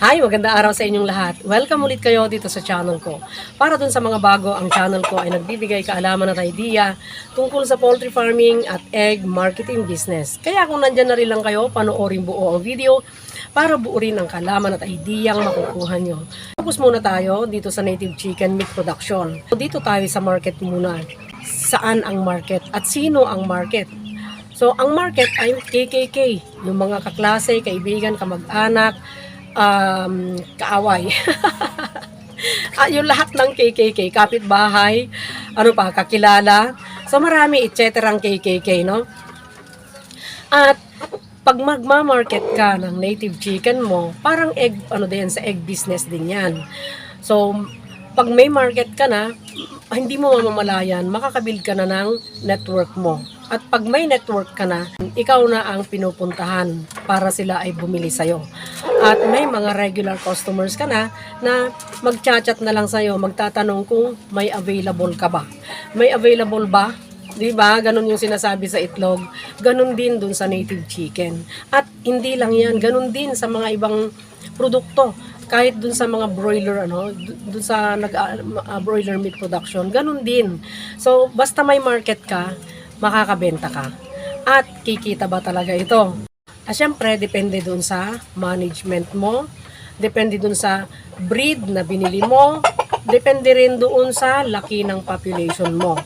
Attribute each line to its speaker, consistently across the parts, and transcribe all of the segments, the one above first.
Speaker 1: Hi, magandang araw sa inyong lahat. Welcome ulit kayo dito sa channel ko. Para dun sa mga bago, ang channel ko ay nagbibigay kaalaman at idea tungkol sa poultry farming at egg marketing business. Kaya kung nandyan na rin lang kayo, panoorin buo ang video para buo rin ang kaalaman at idea ang makukuha nyo. Tapos muna tayo dito sa native chicken meat production. Dito tayo sa market muna. Saan ang market at sino ang market? So, ang market ay KKK, yung mga kaklase, kaibigan, kamag-anak, um, kaaway. ah, yung lahat ng KKK, kapitbahay, ano pa, kakilala. So, marami, etc. ang KKK, no? At, pag magma-market ka ng native chicken mo, parang egg, ano din, sa egg business din yan. So, pag may market ka na, hindi mo mamamalayan, makakabuild ka na ng network mo. At pag may network ka na, ikaw na ang pinupuntahan para sila ay bumili sa'yo. At may mga regular customers ka na na magchat-chat na lang sa'yo, magtatanong kung may available ka ba. May available ba? Di ba? Ganon yung sinasabi sa itlog. Ganon din dun sa native chicken. At hindi lang yan, ganon din sa mga ibang produkto kahit dun sa mga broiler ano dun sa nag uh, broiler meat production ganun din so basta may market ka makakabenta ka at kikita ba talaga ito at syempre depende dun sa management mo depende dun sa breed na binili mo depende rin doon sa laki ng population mo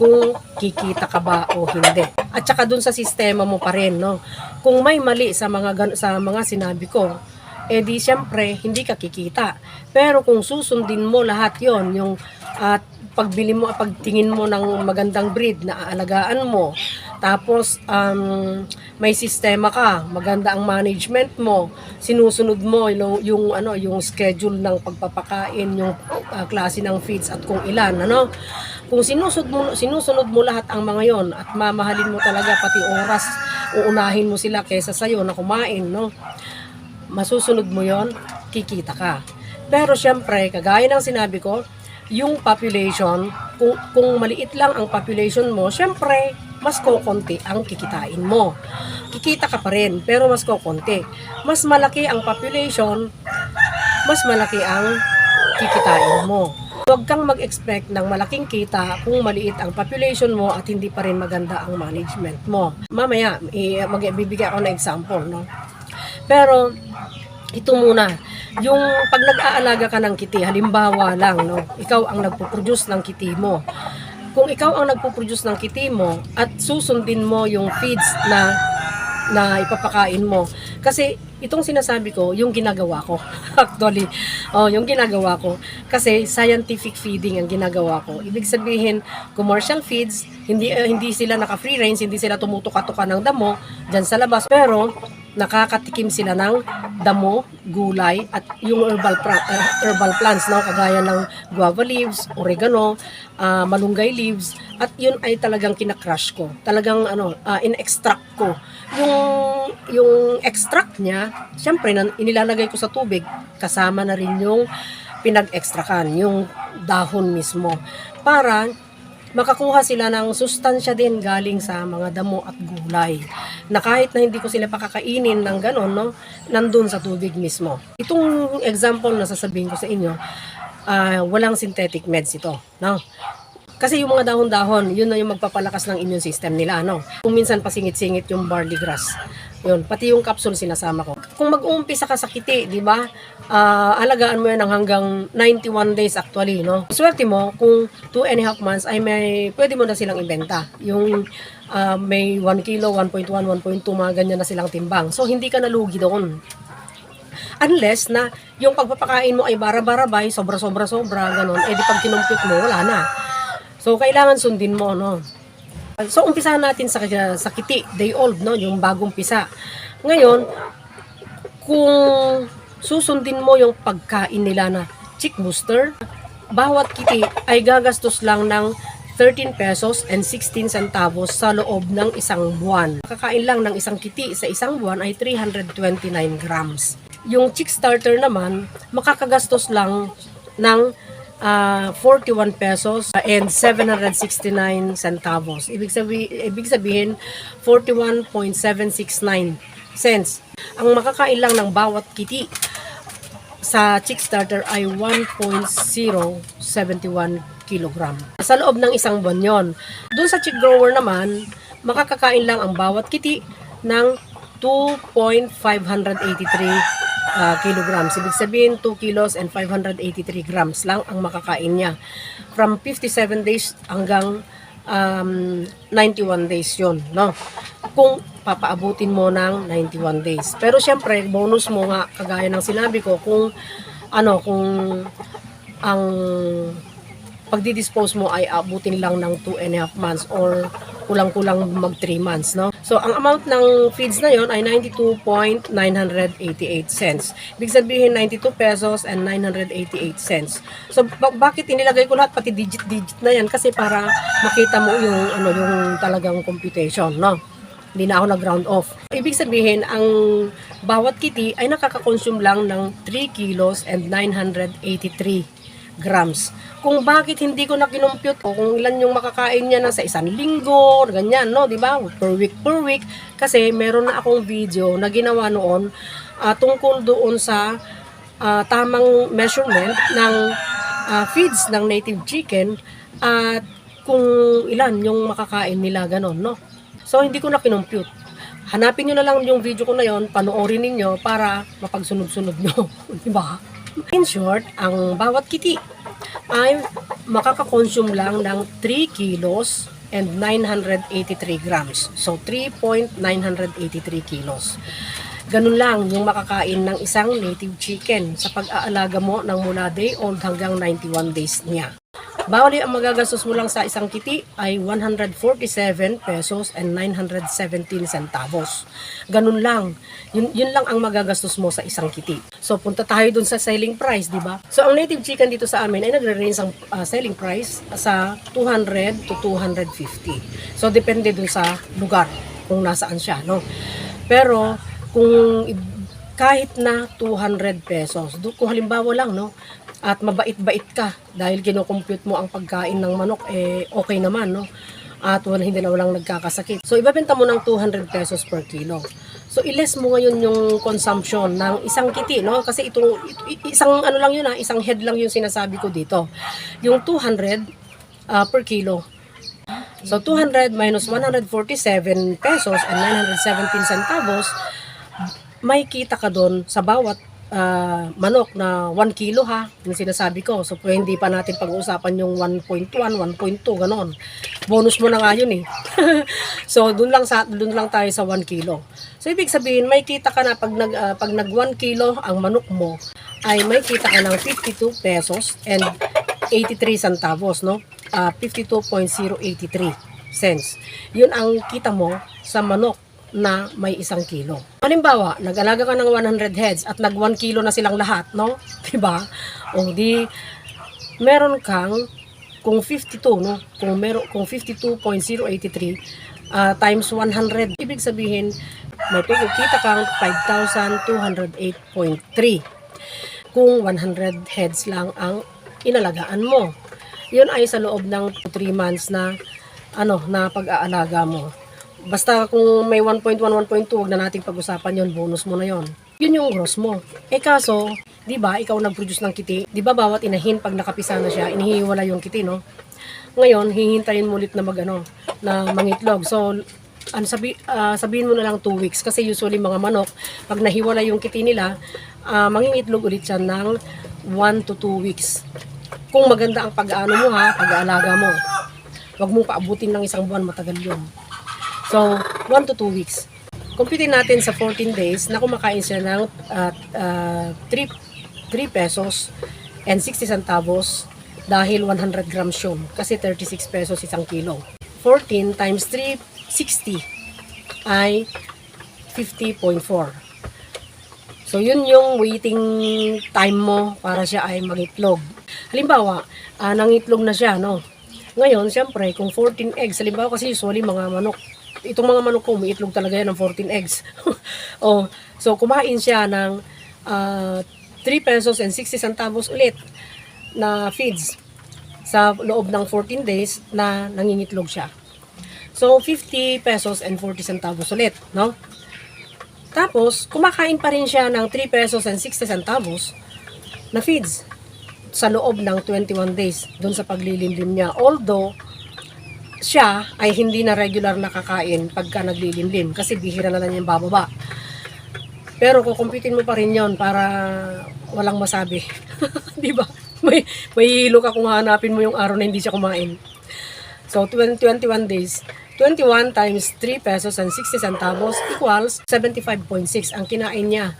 Speaker 1: kung kikita ka ba o hindi. At saka dun sa sistema mo pa rin, no? Kung may mali sa mga sa mga sinabi ko, eh di siyempre hindi ka kikita. Pero kung susundin mo lahat yon yung at pagbili mo, pagtingin mo ng magandang breed na aalagaan mo, tapos um, may sistema ka, maganda ang management mo, sinusunod mo yung, yung ano yung schedule ng pagpapakain, yung uh, klase ng feeds at kung ilan, ano? Kung sinusunod mo, sinusunod mo lahat ang mga yon at mamahalin mo talaga pati oras, uunahin mo sila kaysa sa'yo na kumain, no? masusunod mo yon kikita ka. Pero syempre, kagaya ng sinabi ko, yung population, kung, kung maliit lang ang population mo, syempre, mas kokonti ang kikitain mo. Kikita ka pa rin, pero mas kokonti. Mas malaki ang population, mas malaki ang kikitain mo. Huwag kang mag-expect ng malaking kita kung maliit ang population mo at hindi pa rin maganda ang management mo. Mamaya, magbibigay ako ng example, no? Pero, ito muna, yung pag nag-aalaga ka ng kiti, halimbawa lang, no, ikaw ang nagpo-produce ng kiti mo. Kung ikaw ang nagpo-produce ng kiti mo at susundin mo yung feeds na na ipapakain mo. Kasi itong sinasabi ko, yung ginagawa ko. Actually, oh, yung ginagawa ko. Kasi scientific feeding ang ginagawa ko. Ibig sabihin, commercial feeds, hindi eh, hindi sila naka-free range, hindi sila tumutuka-tuka ng damo diyan sa labas. Pero nakakatikim sila ng damo, gulay at yung herbal pra- uh, herbal plants no kagaya ng guava leaves, oregano, ah, malunggay leaves at yun ay talagang kinakrush ko. Talagang ano, ah, in-extract ko. Yung yung extract niya, syempre nan, inilalagay ko sa tubig kasama na rin yung pinag-extractan, yung dahon mismo para makakuha sila ng sustansya din galing sa mga damo at gulay. Na kahit na hindi ko sila pakakainin ng ganon, no, nandun sa tubig mismo. Itong example na sasabihin ko sa inyo, ah, walang synthetic meds ito. No? Kasi yung mga dahon-dahon, yun na yung magpapalakas ng immune system nila, no? Kung minsan pasingit-singit yung barley grass. Yun, pati yung capsule sinasama ko. Kung mag-uumpisa ka sa kiti, di ba? Ah, alagaan mo yan ng hanggang 91 days actually, no? Swerte mo kung 2 and a half months ay may pwede mo na silang ibenta. Yung ah, may 1 kilo, 1.1, 1.2, mga ganyan na silang timbang. So, hindi ka nalugi doon. Unless na yung pagpapakain mo ay bara-barabay, sobra-sobra-sobra, ganun, eh di pag kinumpute mo, wala na. So, kailangan sundin mo, no? So, umpisahan natin sa, sa kiti, day old, no? Yung bagong pisa. Ngayon, kung susundin mo yung pagkain nila na chick booster, bawat kiti ay gagastos lang ng 13 pesos and 16 centavos sa loob ng isang buwan. Kakain lang ng isang kiti sa isang buwan ay 329 grams. Yung chick starter naman, makakagastos lang ng ah, 41 pesos and 769 centavos. Ibig sabihin, ibig sabihin 41.769 cents. Ang makakain lang ng bawat kiti sa chick starter ay 1.071 kilogram. Sa loob ng isang buwan yon. Doon sa chick grower naman, makakakain lang ang bawat kiti ng 2.583 uh, kilograms. Ibig sabihin, 2 kilos and 583 grams lang ang makakain niya. From 57 days hanggang um, 91 days yon no? Kung papaabutin mo ng 91 days. Pero syempre, bonus mo nga, kagaya ng sinabi ko, kung ano, kung ang pagdi-dispose mo ay abutin lang ng 2 and a half months or kulang-kulang mag 3 months, no? So, ang amount ng feeds na yon ay 92.988 cents. Ibig sabihin, 92 pesos and 988 cents. So, ba- bakit inilagay ko lahat, pati digit-digit na yan? Kasi para makita mo yung, ano, yung talagang computation, no? Hindi na ako nag-round off. Ibig sabihin, ang bawat kitty ay nakaka-consume lang ng 3 kilos and 983 grams. Kung bakit hindi ko na kinumpute kung ilan yung makakain niya na sa isang linggo, ganyan, no, di ba? Per week, per week. Kasi meron na akong video na ginawa noon ah, tungkol doon sa ah, tamang measurement ng ah, feeds ng native chicken at kung ilan yung makakain nila, ganon, no? So, hindi ko na kinumpute. Hanapin nyo na lang yung video ko na yon, panoorin ninyo para mapagsunod-sunod nyo. di ba? In short, ang bawat kiti ay makaka-consume lang ng 3 kilos and 983 grams. So, 3.983 kilos. Ganun lang yung makakain ng isang native chicken sa pag-aalaga mo ng mula day old hanggang 91 days niya. Bawali ang magagastos mo lang sa isang kiti ay 147 pesos and 917 centavos. Ganun lang. Yun, yun lang ang magagastos mo sa isang kiti. So punta tayo dun sa selling price, di ba? So ang native chicken dito sa amin ay nagre-range ang ah, selling price sa 200 to 250. So depende dun sa lugar kung nasaan siya, no? Pero kung kahit na 200 pesos, kung halimbawa lang, no? At mabait-bait ka dahil kinocompute mo ang pagkain ng manok, eh okay naman, no? At wala, hindi na walang nagkakasakit. So, ibabenta mo ng 200 pesos per kilo. So, iles mo ngayon yung consumption ng isang kiti, no? Kasi itong, it- isang ano lang yun, ha? Isang head lang yung sinasabi ko dito. Yung 200 ah, per kilo. So, 200 minus 147 pesos and 917 centavos, may kita ka doon sa bawat ah, manok na 1 kilo ha, yung sinasabi ko. So, hindi pa natin pag-uusapan yung 1.1, 1.2, ganon. Bonus mo na nga yun eh. so, doon lang, sa, doon lang tayo sa 1 kilo. So, ibig sabihin, may kita ka na pag nag, ah, pag nag 1 kilo ang manok mo, ay may kita ka ng 52 pesos and 83 centavos, no? Ah, 52.083 cents. Yun ang kita mo sa manok na may isang kilo. Halimbawa, nag-alaga ka ng 100 heads at nag 1 kilo na silang lahat, no? 'Di ba? O di meron kang kung 52, no? Kung meron kung 52.083 ah, times 100, ibig sabihin may kita kang 5,208.3 kung 100 heads lang ang inalagaan mo. Yun ay sa loob ng 3 months na ano na pag-aalaga mo. Basta kung may 1.1, 1.2, wag na nating pag-usapan yon bonus mo na yon. Yun yung gross mo. Eh kaso, di ba, ikaw nag-produce ng kiti, di ba bawat inahin pag nakapisa na siya, inihiwala yung kiti, no? Ngayon, hihintayin mo ulit na mag, ano, na mangitlog. So, ano sabi, ah, sabihin mo na lang 2 weeks kasi usually mga manok, pag nahiwala yung kiti nila, ah, mangingitlog ulit siya ng 1 to 2 weeks. Kung maganda ang pag-aano mo ha, pag-aalaga mo. Huwag mong paabutin ng isang buwan, matagal yun. So, 1 to 2 weeks. Computin natin sa 14 days na kumakain siya ng uh, uh, 3, 3 pesos and 60 centavos dahil 100 grams yun. Kasi 36 pesos isang kilo. 14 times 3, 60 ay 50.4. So, yun yung waiting time mo para siya ay mangitlog. Halimbawa, ah, nangitlog na siya, no? Ngayon, siyempre, kung 14 eggs, halimbawa kasi usually mga manok, itong mga manok ko, umiitlog talaga yan ng 14 eggs. oh, so, kumain siya ng ah, 3 pesos and 60 centavos ulit na feeds sa loob ng 14 days na nangingitlog siya. So, 50 pesos and 40 centavos ulit, no? Tapos, kumakain pa rin siya ng 3 pesos and 60 centavos na feeds sa loob ng 21 days doon sa paglilimlim niya. Although, siya ay hindi na regular nakakain pagka naglilimlim kasi bihira na lang yung bababa. Pero kukumpitin mo pa rin yon para walang masabi. Di ba? May, may hilo ka kung hanapin mo yung araw na hindi siya kumain. So, 20, 21 days. 21 times 3 pesos and 60 centavos equals 75.6 ang kinain niya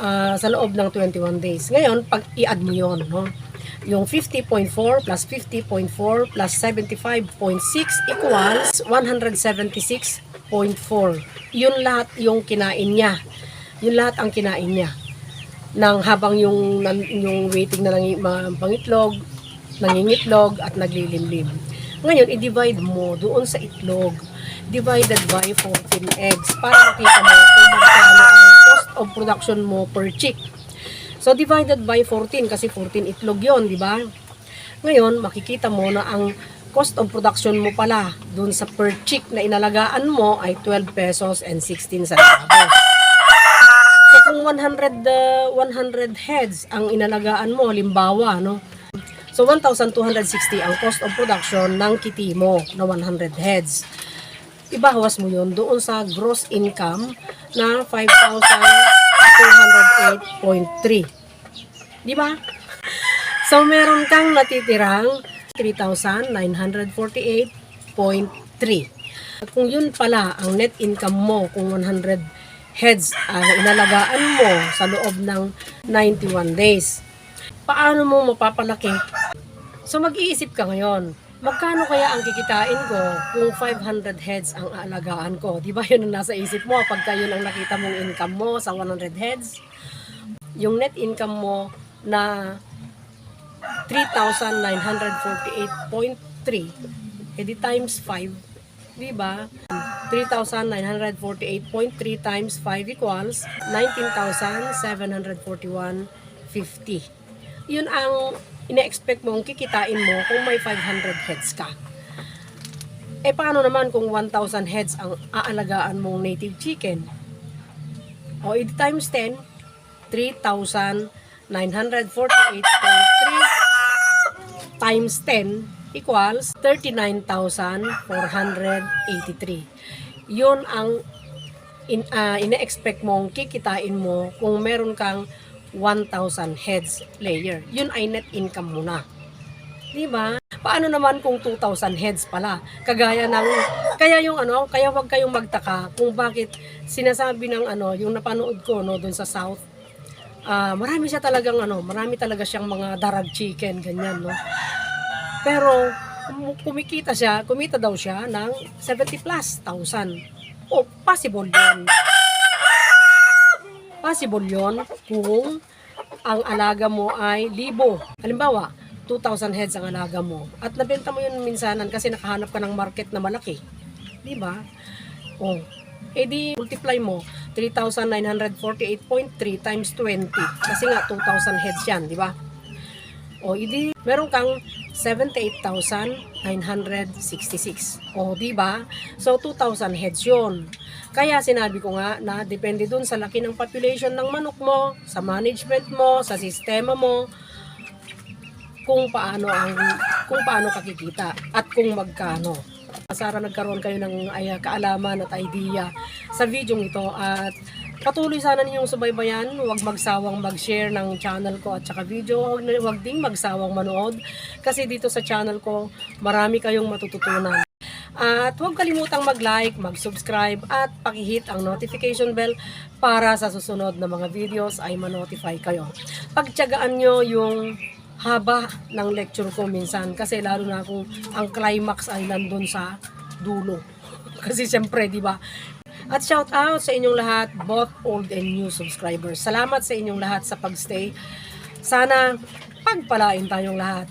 Speaker 1: ah, sa loob ng 21 days. Ngayon, pag i-add mo yun, no? Yung 50.4 plus 50.4 plus 75.6 equals 176.4. Yun lahat yung kinain niya. Yun lahat ang kinain niya. Nang habang yung, yung waiting na lang mga pangitlog, nangingitlog at naglilimlim. Ngayon, i-divide mo doon sa itlog. Divided by 14 eggs para makita mo kung magkano ang cost of production mo per chick. So, divided by 14 kasi 14 itlog yon di ba? Ngayon, makikita mo na ang cost of production mo pala dun sa per chick na inalagaan mo ay 12 pesos and 16 centavos. So, kung 100, uh, 100 heads ang inalagaan mo, halimbawa, no? So, 1,260 ang cost of production ng kitty mo na 100 heads. Ibawas mo yun doon sa gross income na 5,208.3. Di ba? So, meron kang natitirang 3,948.3. At kung yun pala ang net income mo, kung 100 heads ang inalagaan mo sa loob ng 91 days, paano mo mapapalaki? So, mag-iisip ka ngayon, magkano kaya ang kikitain ko kung 500 heads ang aalagaan ko? Di ba yun ang nasa isip mo pagka yun ang nakita mong income mo sa 100 heads? Yung net income mo na 3,948.3 edi times 5 di ba 3,948.3 times 5 equals 19,741.50 yun ang ina-expect mong kikitain mo kung may 500 heads ka eh paano naman kung 1,000 heads ang aalagaan mong native chicken o edi times 10 3,948.3 times 10 equals 39,483. Yun ang in, ah, ina-expect mong kikitain mo kung meron kang 1,000 heads layer. Yun ay net income mo na. Di ba? Paano naman kung 2,000 heads pala? Kagaya ng, kaya yung ano, kaya wag kayong magtaka kung bakit sinasabi ng ano, yung napanood ko no, dun sa South, ah marami siya talagang ano, marami talaga siyang mga darag chicken, ganyan, no. Pero kum- kumikita siya, kumita daw siya ng 70 plus thousand. O, possible yun. Possible yun kung ang alaga mo ay libo. Halimbawa, 2,000 heads ang alaga mo. At nabenta mo yun minsanan kasi nakahanap ka ng market na malaki. Di ba? O, eh di multiply mo 3,948.3 times 20 kasi nga 2,000 heads yan, di ba? O idi meron kang 78,966. O di ba? So 2,000 heads 'yon. Kaya sinabi ko nga na depende dun sa laki ng population ng manok mo, sa management mo, sa sistema mo, kung paano ang kung paano kakikita at kung magkano. Sara nagkaroon kayo ng ay, kaalaman at idea sa video ito at patuloy sana ninyong subaybayan, huwag magsawang mag-share ng channel ko at saka video, huwag, huwag ding magsawang manood kasi dito sa channel ko marami kayong matututunan. At huwag kalimutang mag-like, mag-subscribe at pakihit ang notification bell para sa susunod na mga videos ay ma-notify kayo. Pagtyagaan nyo yung haba ng lecture ko minsan kasi lalo na kung ang climax ay nandun sa dulo. kasi siyempre, di ba? At shout out sa inyong lahat, both old and new subscribers. Salamat sa inyong lahat sa pagstay. Sana pagpalain tayong lahat.